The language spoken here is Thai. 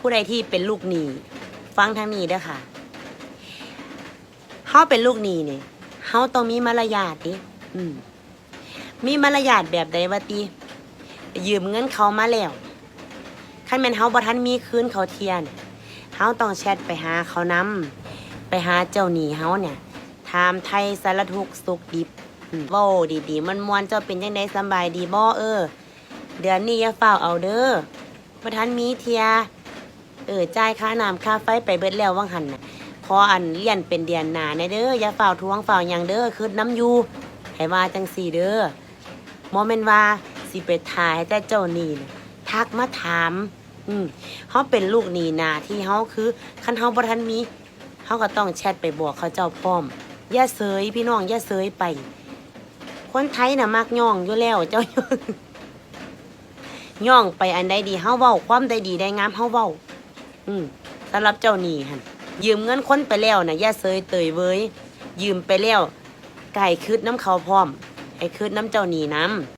ผู้ใดที่เป็นลูกหนี้ฟังทางนี้เด้อค่ะเฮาเป็นลูกหนี้นี่เฮาต้องมีมารยาทดิอืม มีมารยาทแบบใดวะติยืมเงินเขามาแล้วคันแม่นเฮาบ่ทันมีคืนเขาเทียนเฮาต้องแชทไปหาเขานำไปหาเจ้าหนี้เฮาเนี่ยถามไทยสารทุกสุขดิบอืมเว้าดีๆมันมวนเจ้าเป็นจังไดสบายดีบ่เออ เดือนนี้อย่าเฝ้าเอาเด้อบ่ทันมีเทีย ออจ่ายค่าน้ำค่าไฟไปเบิดแล้วว่างหันน่ะขออันเลี่ยนเป็นเดือนหนาแน่เด้ออย่าเฝ้าวทวงเฝ้าวหยังเด้อคืดน้ำอยู่ให้ว่าจังสี่เด้อบ่แม่นว่าสิไปถ่ายแต่เจ้าหนี้น่ะทักมาถาม อืมเฮาเป็นลูกหนีนาที่เฮาคือคันเฮาบ่ทันมีเฮาก็ต้องแชทไปบอกเขาเจ้าพร้อมอย่าเสยพี่น้องอย่าเสยไป คนไทยน่ะมักย่องอยู่แล้วเจ้าย่องไปอันใดดีเฮาเว้าความใดดีได้งามเฮาเว้า อืมสำหรับเจ้าหนี้หันยืมเงินคนไปแล้วน่ะอย่าเซยเตยเว้ยยืมไปแล้วไก่คืดน้ำเขาพร้อม ไอ้คืดน้ำเจ้าหนี้น้ำ